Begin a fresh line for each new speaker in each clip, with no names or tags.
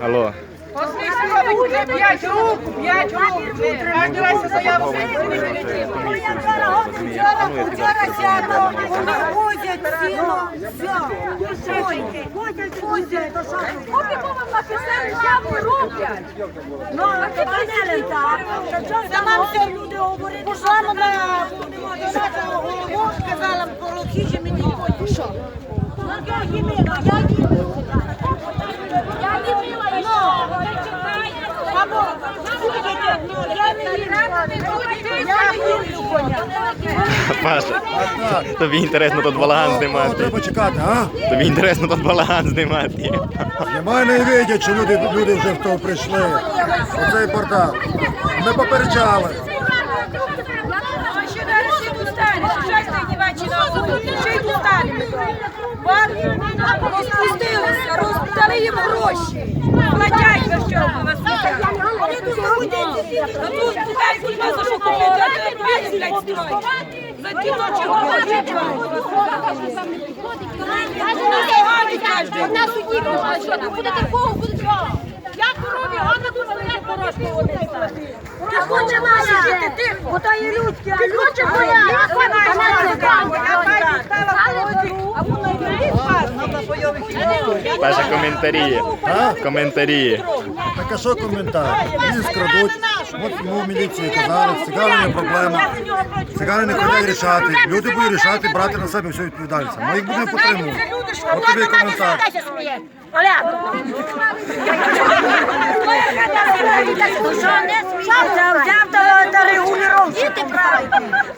Алло.
П'ять рук, п'ять рук. Кожен раз заяву
Пошла на голову, сказала, порохіжі мені ходять. Що? Ну, я їмила, я їмила. Я їмила, і що? Або, слухайте, ну, я не їмила. Я не їмлю коня.
Паша, тобі інтересно тут балаган знімати.
треба чекати, а?
Тобі інтересно тут балаган знімати.
Немає не видять, що люди, люди вже в то прийшли. Оцей портал. Ми попереджали.
Ще далі ще дівачі на вулиці, ще й тут станеш. Розпустилися, роздали їм гроші. Платять за що? Ви вас Вони тут ходять. А тут питають, куди за що купити, а ти опять, блядь, строй. За ті ночі гроші
Одна судді була, що ви будете кого будете кого? Я корові, Ганна тут стоять стали. Ти хоче моя, бо то є людські, а людські моя. Я
Паша, коментарі. Коментарі.
Так а що коментар? Ліс крадуть. От йому в міліції казали, цигани не проблема. Цигани не хочуть рішати. Люди будуть рішати, брати на себе всю відповідальність. Ми їх будемо підтримувати. От тобі коментар.
Взяв. Діти. Але такое. Та й мене так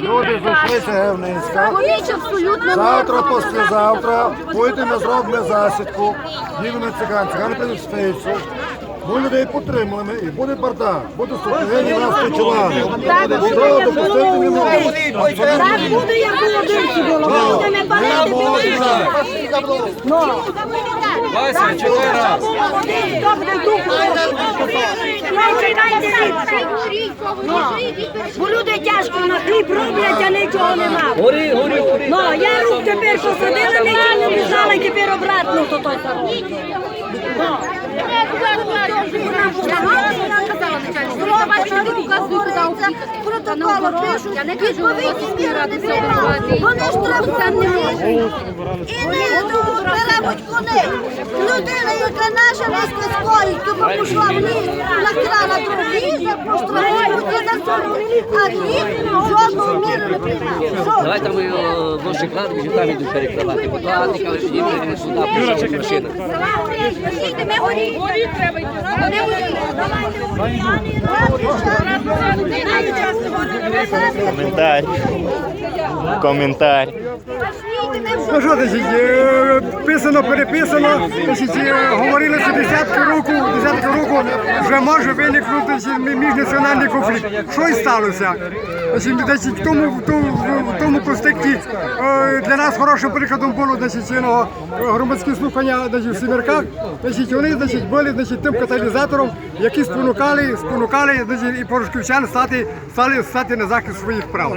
Люди зайшлися в Низька. Завтра, післязавтра будемо зробимо засідку. Дівами циган, цигани прийдуть в стейцю. Ми людей підтримуємо і буде бардак, буде в нас допустити не може.
Так буде, як було дивці було. Буде не
Не можна.
Вася, чотири раз.
Бо люди тяжко на хліб роблять, а нічого нема.
Горі, горі, горі.
Ну, я рук тепер посадила, нічого не лежала, і тепер обратно то той. Ну. Кажу, вони штрафують. І не не скоїть, тому пішла вниз, накрала дорогі, поштрафують і. А він жодного міру не приймав.
Давай там е, кладки кладемо, там йдуть перекривати. Бо Анна каже, їм не сюди, пішов машина.
Ми треба йти. Вони.
Коментар. Коментар.
Ну що, значить, е, писано, переписано, значить, е, говорили, що десятки року, десятки року вже може виникнути міжнаціональний конфлікт. Що і сталося? Значить, в тому, в тому, в тому контексті е, для нас хорошим прикладом було значить, ну, громадські слухання значить, в Сімерках. Значить, вони значить, були значить, тим каталізатором, які спонукали, спонукали значить, і порошківчан стати, стали, стати на захист своїх прав.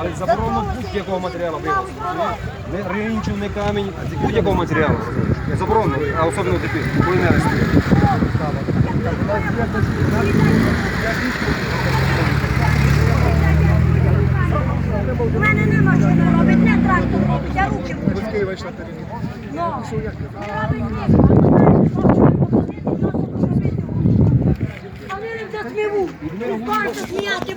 Але заборонено будь-якого матеріалу вивозити. Не ринчу, не камінь, будь-якого матеріалу. Заборонено, а особливо такі кулінарські.
У мене не машина робить, не трактор робить, я руки буду. Ну. А вони не. Скажуть, сміяти